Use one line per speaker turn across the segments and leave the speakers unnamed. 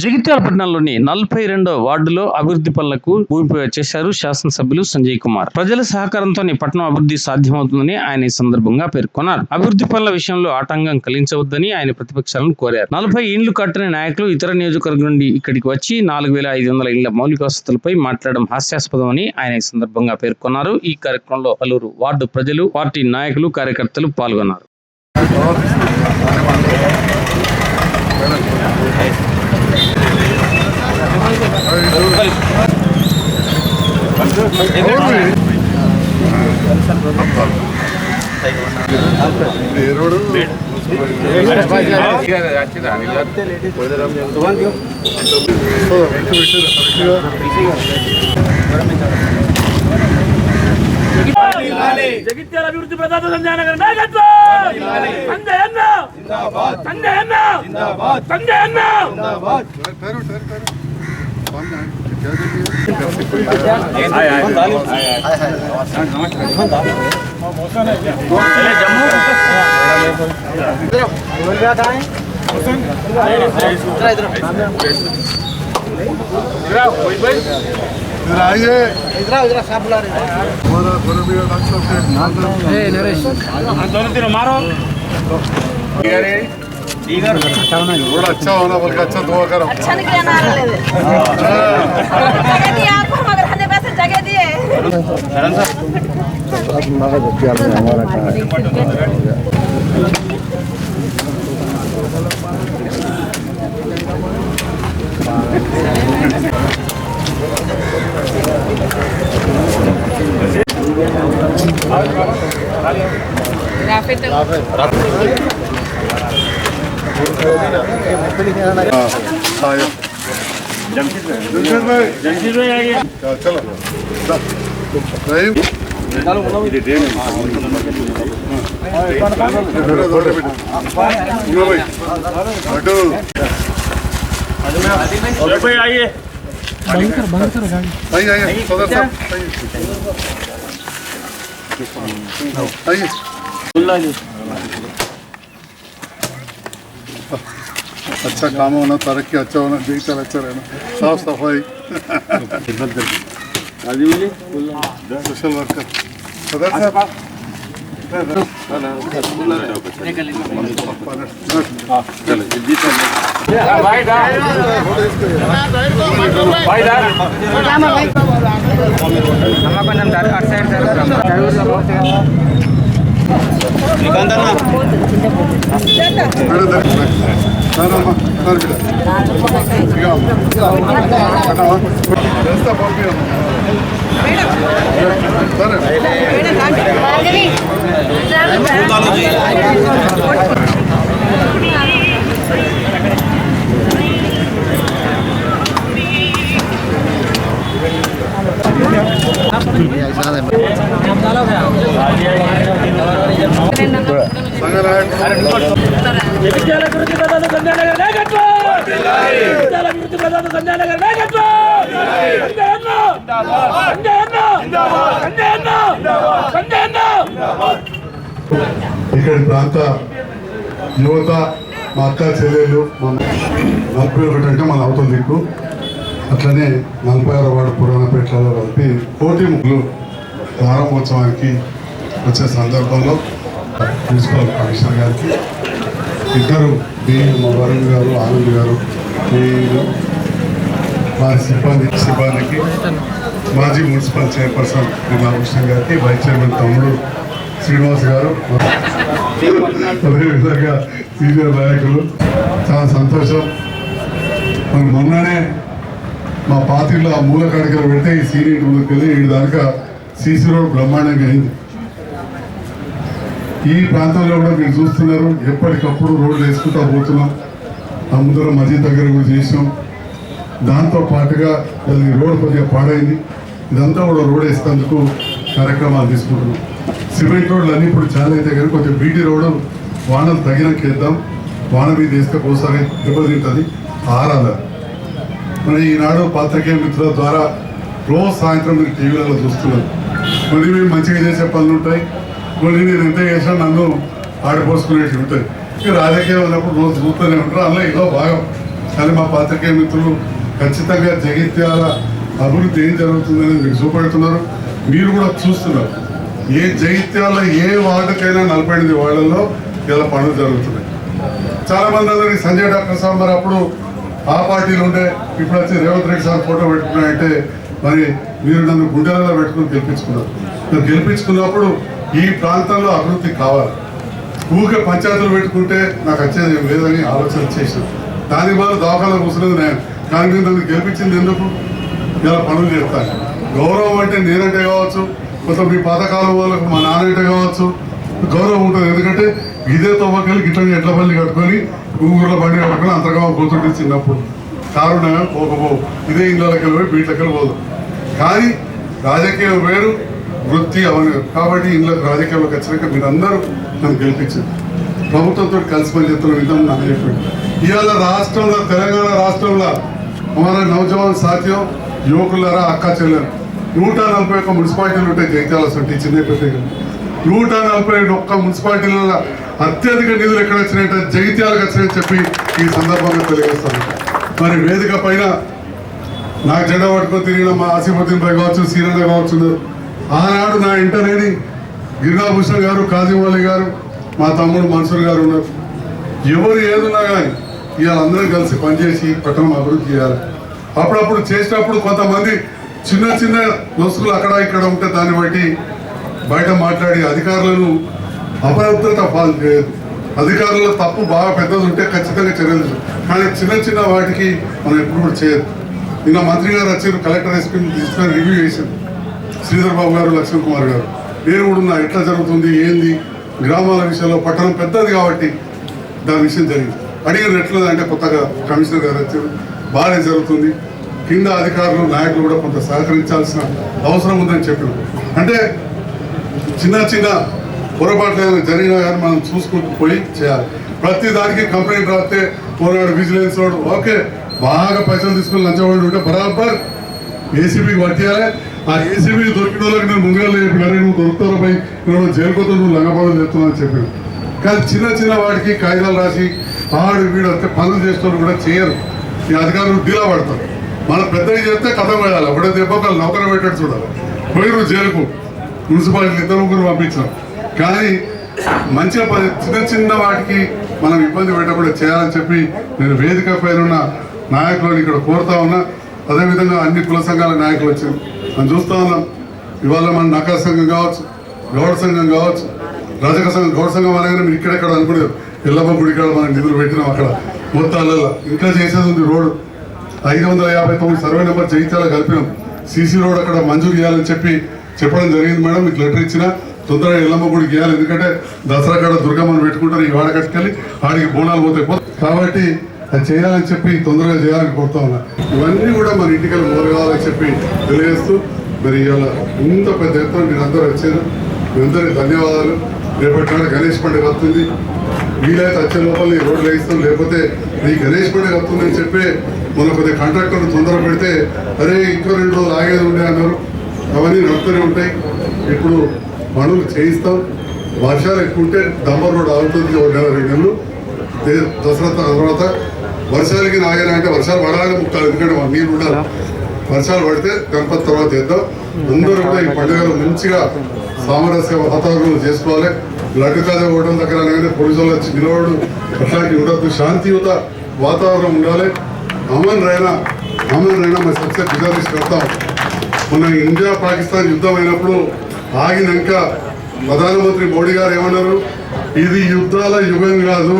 జగిత్యాల పట్టణంలోని నలభై రెండో వార్డులో అభివృద్ధి పనులకు భూమి చేశారు శాసనసభ్యులు సంజయ్ కుమార్. ప్రజల సహకారంతోనే పట్టణం అభివృద్ధి సాధ్యమవుతుందని ఆయన ఈ సందర్భంగా పేర్కొన్నారు. అభివృద్ధి పనుల విషయంలో ఆటంకం కలిగించవద్దని ఆయన ప్రతిపక్షాలను కోరారు. నలభై ఇండ్లు కట్టని నాయకులు ఇతర నియోజకవర్గం నుండి ఇక్కడికి వచ్చి నాలుగు వేల ఐదు వందల ఇళ్ళ మౌలిక వసతులపై మాట్లాడడం హాస్యాస్పదమని ఆయన ఈ సందర్భంగా పేర్కొన్నారు. ఈ కార్యక్రమంలో పలువురు వార్డు ప్రజలు పార్టీ నాయకులు కార్యకర్తలు పాల్గొన్నారు.
జగిత్యాల అభివృద్ధి ప్రదాత సంజయ్ నగర్ నాయకత్వం సంజయ్ అన్న సంజయ్ అన్న సంజయ్ అన్న నరేష్ మారో
रोड अच्छा होना बल्कि अच्छा दुआ करो
अच्छा नहीं किया नारा ले दे जगह दिया आपको हम अगर हमें पैसे जगह दिए
शरण साहब आज
मारा बच्चा हमारा
कहाँ है राफे तो राफे भाई आइए बंद कर
बंद करो गाड़ी
आइए आइए सदर साहब आइए अच्छा काम होना तरक्की अच्छा होना डिजिटल अच्छा रहना साफ सफाई सोशल वर्कर सदर साहब మేడం Gracias. నాన్న
అభివృద్ధి నాయకత్వం అభివృద్ధి నాయకత్వం
ఇక్కడి ప్రాంత యువత మా అక్క చెల్లెలు మన నలభై ఒకటి అంటే మన అవతల దిక్కు. అట్లనే నలభై ఆరు వాడు పురాణపేటలో కలిపి కోటి ముగ్గులు ప్రారంభోత్సవానికి వచ్చే సందర్భంలో ప్రిన్సిపల్ కమిషనర్ గారికి ఇద్దరు బి మా వరుణ్ గారు ఆనంద్ గారు నేను వారి సిబ్బంది సిబ్బందికి మాజీ మున్సిపల్ చైర్పర్సన్ రామకృష్ణ గారికి వైస్ చైర్మన్ తమ్ముడు శ్రీనివాస్ గారు అదేవిధంగా సీనియర్ నాయకులు. చాలా సంతోషం. మరి మొన్ననే మా పాతిలో ఆ మూల కడకలు పెడితే ఈ సీనియర్ ముందుకు వెళ్ళి ఈ దాకా సీసీ రోడ్ బ్రహ్మాండంగా అయింది. ఈ ప్రాంతంలో కూడా మీరు చూస్తున్నారు ఎప్పటికప్పుడు రోడ్లు వేసుకుంటా పోతున్నాం. సముద్రం మసీద్ దగ్గర కూడా చేసినాం. దాంతో పాటుగా అది రోడ్ కొద్దిగా పాడైంది. ఇదంతా కూడా రోడ్ వేసేందుకు కార్యక్రమాలు తీసుకుంటున్నాం. సిమెంట్ రోడ్లు అన్నీ ఇప్పుడు చాలా అయితే కానీ కొంచెం బీటీ రోడ్డు వానలు తగినాక వేద్దాం. వాన మీద వేస్తే ఒకసారి దెబ్బతింటుంది ఆరాలి మరి ఈనాడు పాత్రికేయ మిత్రుల ద్వారా రోజు సాయంత్రం మీరు టీవీలలో చూస్తున్నారు. మరి మేము మంచిగా చేసే పనులు ఉంటాయి. కొన్ని నేను ఎంత చేసినా నన్ను ఆడిపోసుకునేవి ఉంటుంది ఇక రాజకీయం ఉన్నప్పుడు రోజు చూస్తూనే ఉంటారు. అందులో ఏదో భాగం. కానీ మా పాత్రికేయ మిత్రులు ఖచ్చితంగా జగిత్యాల అభివృద్ధి ఏం జరుగుతుందని మీకు చూపెడుతున్నారు. మీరు కూడా చూస్తున్నారు. ఏ జగిత్యాల ఏ వార్డుకైనా నలభై ఎనిమిది వార్డుల్లో ఇలా పనులు జరుగుతున్నాయి. చాలా మంది అందరికి సంజయ్ డాక్టర్ సార్ మరి అప్పుడు ఆ పార్టీలు ఉండే ఇప్పుడు వచ్చి రేవంత్ రెడ్డి సార్ ఫోటో పెట్టుకున్నాయంటే మరి మీరు నన్ను గుండెలలో పెట్టుకుని గెలిపించుకున్నారు. గెలిపించుకున్నప్పుడు ఈ ప్రాంతంలో అభివృద్ధి కావాలి. ఊరికే పంచాయతీలు పెట్టుకుంటే నాకు వచ్చేది ఏం లేదని ఆలోచన చేశాను దాని వల్ల దవాఖాన కూర్చున్నది నేను. కానీ నన్ను గెలిపించింది ఎందుకు? ఇలా పనులు చేస్తాను గౌరవం అంటే నేనంటే కావచ్చు కొంత మీ పాతకాలం వాళ్ళకు మా నాన్నంటే కావచ్చు గౌరవం ఉంటుంది. ఎందుకంటే ఇదే తవ్వకెళ్ళి గిట్ల ఎట్ల పల్లి కట్టుకొని ఊగుర్ల బండి కట్టుకొని అంతగా పోతుంటే చిన్నప్పుడు. కారణంగా పోకపో ఇదే ఇళ్ళకెళ్ళి పోయి వీటికెళ్ళి పోదు. కానీ రాజకీయం వేరు వృత్తి అవని. కాబట్టి ఇందులో రాజకీయాల్లోకి వచ్చినాక మీరందరూ నన్ను గెలిపించారు. ప్రభుత్వంతో కలిసి పనిచేస్తున్న విధానం నాకు చెప్పాడు ఇవాళ రాష్ట్రంలో తెలంగాణ రాష్ట్రంలో మన నవజవాన్ సాధ్యం యువకులారా అక్క చెల్లెలు నూట నలభై ఒక్క మున్సిపాలిటీలు ఉంటాయి జైత్యాల సొంటి చిన్న పెద్ద నూట నలభై ఒక్క మున్సిపాలిటీలలో అత్యధిక నిధులు ఎక్కడ వచ్చినాయంటే జగిత్యాలకు వచ్చినాయని చెప్పి ఈ సందర్భంగా తెలియజేస్తాను. మరి వేదిక పైన నాకు జెండా పట్టుకొని తిరిగిన మా ఆసిఫుద్దీన్ భాయ్ కావచ్చు సీరన్న కావచ్చు ఆనాడు నా ఇంటనేని గిరినాభూషణ్ గారు కాజీవాలి గారు మా తమ్ముడు మన్సూర్ గారు ఉన్నారు. ఎవరు ఏదున్నా కానీ ఇవాళ అందరం కలిసి పనిచేసి పట్టణం అభివృద్ధి చేయాలి. అప్పుడప్పుడు చేసినప్పుడు కొంతమంది చిన్న చిన్న వస్తువులు అక్కడ ఇక్కడ ఉంటే దాన్ని బట్టి బయట మాట్లాడి అధికారులను అపరిద్రత పాలు చేయదు అధికారుల తప్పు బాగా పెద్దది ఉంటే ఖచ్చితంగా చర్యలు కానీ చిన్న చిన్న వాటికి మనం ఎప్పుడు కూడా చేయదు నిన్న మంత్రి గారు వచ్చారు కలెక్టర్ ఎస్పీని తీసుకొని రివ్యూ చేశారు. శ్రీధర్ బాబు గారు లక్ష్మణ్ కుమార్ గారు. నేను కూడా ఉన్నా ఎట్లా జరుగుతుంది ఏంది? గ్రామాల విషయంలో పట్టణం పెద్దది కాబట్టి దాని విషయం జరిగింది. అడిగిన ఎట్లా అంటే కొత్తగా కమిషనర్ గారు వచ్చారు. బాగానే జరుగుతుంది. కింద అధికారులు నాయకులు కూడా కొంత సహకరించాల్సిన అవసరం ఉందని చెప్పారు. అంటే చిన్న చిన్న పొరపాట్లు ఏమైనా జరిగినా కానీ మనం చూసుకుంటూ పోయి చేయాలి. ప్రతి దానికి కంప్లైంట్ రాస్తే పోరాడు విజిలెన్స్ వాడు ఓకే బాగా పైసలు తీసుకుని లంచవాడు ఉంటే బరాబర్ ఏసీబీకి పట్టేయాలి. ఆ ఏసీబీ దొరికిన వాళ్ళకి నేను ముందుగా చెప్పిన "అరే, నువ్వు దొరుకుతావు పై నువ్వు జైలుకోతా నువ్వు లంగపాదం చేస్తున్నావు అని చెప్పాను కానీ చిన్న చిన్న వాడికి కాగితాలు రాసి ఆడు వీడు వస్తే పనులు చేస్తున్నారు కూడా చేయరు. ఈ అధికారులు డీలా పడతారు. మన పెద్దవి చేస్తే కథ పోయాలి. అప్పుడే దెబ్బ ఒక నౌకర పెట్టాడు చూడాలి. పోయి నువ్వు జైలుకు. మున్సిపాలిటీ ఇద్దరు ముగ్గురు పంపించాం కానీ మంచిగా పని చిన్న చిన్న వాటికి మనం ఇబ్బంది పెట్టకుండా చేయాలని చెప్పి నేను వేదిక పైన ఉన్న నాయకులను ఇక్కడ కోరుతా ఉన్నా. అదేవిధంగా అన్ని కుల సంఘాల నాయకులు వచ్చారు. మనం చూస్తా ఉన్నాం ఇవాళ మన నకా సంఘం కావచ్చు గౌడ సంఘం కావచ్చు రజక సంఘం గౌడ సంఘం అనగానే మీరు ఇక్కడెక్కడ అనుకునేది ఎల్లమ్మ గుడి కాడ మనం నిధులు పెట్టినాం అక్కడ. మొత్తాలలో ఇంకా చేసేది ఉంది రోడ్డు. ఐదు వందల యాభై తొమ్మిది సర్వే నెంబర్ జగిత్యాల కలిపినాం. సీసీ రోడ్ అక్కడ మంజూరు చేయాలని చెప్పి చెప్పడం జరిగింది మేడం మీకు లెటర్ ఇచ్చిన. తొందరగా ఎల్లమ్మ గుడికి చేయాలి ఎందుకంటే దసరా కాడ దుర్గమ్మను పెట్టుకుంటారు ఈ వాడకట్టుకెళ్ళి ఆడికి బోనాలు పోతాయి కాబట్టి అది చేయాలని చెప్పి తొందరగా చేయాలని కోరుతా ఉన్నా. ఇవన్నీ కూడా మన ఇంటికల్ మొదలు కావాలని చెప్పి తెలియజేస్తూ మరి ఇవాళ ఇంత పెద్ద ఎత్తున మీరందరూ వచ్చారు. మీ అందరికీ ధన్యవాదాలు. రేపటి నాడు గణేష్ పండుగ వస్తుంది. వీలైతే వచ్చే లోపల ఈ రోడ్లు వేయిస్తాం లేకపోతే ఈ గణేష్ పండుగ వస్తుందని చెప్పి మన కొద్దిగా కాంట్రాక్టర్ తొందర పెడితే అరే ఇంకో రెండు రోజులు ఆగేది ఉండే అన్నారు. అవన్నీ నడుతూనే ఉంటాయి. ఇప్పుడు పనులు చేయిస్తాం. వర్షాలు ఎక్కువ ఉంటే డంబర్ రోడ్ ఆగుతుంది ఒక నెల రెండు నెలలు. దసరా తర్వాత వర్షాలకి నాగేనా అంటే వర్షాలు పడాలని ముక్కాలి ఎందుకంటే మన నీళ్ళు ఉండాలి వర్షాలు పడితే గణపతి తర్వాత చేద్దాం. అందరూ కూడా ఈ పండుగలు మంచిగా సామరస్య వాతావరణం చేసుకోవాలి. లడ్డు కాదే ఓటం దగ్గర అనగానే పోలీసులు వచ్చి నిలవడం అట్లాంటివి ఉండద్దు. శాంతియుత వాతావరణం ఉండాలి. అమన్ రైనా అమన్ రైనా మా సక్సెస్ గుజారిష్ కడతాం మొన్న ఇండియా పాకిస్తాన్ యుద్ధం అయినప్పుడు ఆగినాక ప్రధానమంత్రి మోడీ గారు ఏమన్నారు? ఇది యుద్ధాల యుగం కాదు.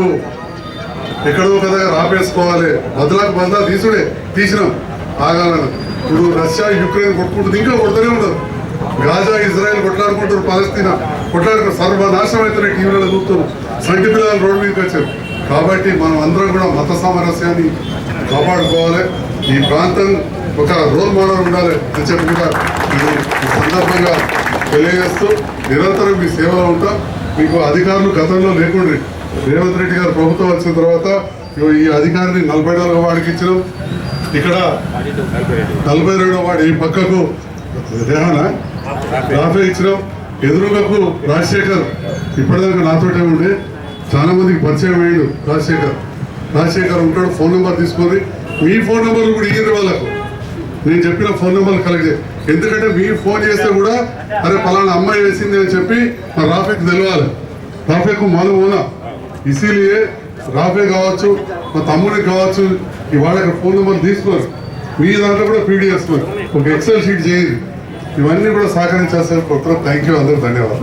ఎక్కడో కదా రాపేసుకోవాలి బదులకు బందా తీసుడే తీసినాం. ఆగాలను. ఇప్పుడు రష్యా యుక్రెయిన్ కొట్టుకుంటుంది. ఇంకా కొడుతూనే ఉండదు. గాజా ఇజ్రాయెల్ కొట్లాడుకుంటారు పాలస్తీనా. కొట్లాడుకుంటారు సర్వనాశనం అయితే టీవీలలో చూస్తున్నాం. సంఖ్య పిల్లలు రోడ్డు మీదకి వచ్చారు. కాబట్టి మనం అందరం కూడా మత సామరస్యాన్ని కాపాడుకోవాలి. ఈ ప్రాంతం ఒక రోల్ మోడల్ ఉండాలి అని చెప్పి కూడా ఈ సందర్భంగా తెలియజేస్తూ నిరంతరం మీ సేవలో ఉంటాం. మీకు అధికారులు గతంలో లేకుండా రేవంత్ రెడ్డి గారు ప్రభుత్వం వచ్చిన తర్వాత ఇగో ఈ అధికారిని నలభై నాలుగో వాడికి ఇచ్చినాం. ఇక్కడ నలభై రెండో వాడు ఈ పక్కకు రేహనా యాభై ఇచ్చినాం. ఎదురుగకు రాజశేఖర్ ఇప్పటిదాకా నాతోటే ఉండే. చాలా మందికి పరిచయం అయ్యాడు రాజశేఖర్. రాజశేఖర్ ఉంటాడు ఫోన్ నెంబర్ తీసుకొని మీ ఫోన్ నెంబర్ కూడా ఇయ్యండి వాళ్ళకు. నేను చెప్పిన ఫోన్ నెంబర్ కలెక్ట్ ఎందుకంటే మీరు ఫోన్ చేస్తే కూడా అరే పలానా అమ్మాయి వేసింది అని చెప్పి మా రాఫేక్ తెలియాలి రాఫేక్ మాలు ఓనా ఇసీలియే రాఫే కావచ్చు మా తమ్ముడికి కావచ్చు ఇవాళ ఇక్కడ ఫోన్ నెంబర్ తీసుకోరు. మీ దాంట్లో కూడా పీడిఎస్ ఒక ఎక్సెల్ షీట్ చేయండి. ఇవన్నీ కూడా సహకరించాల్సిన కొత్త థ్యాంక్ యూ అందరూ ధన్యవాదాలు.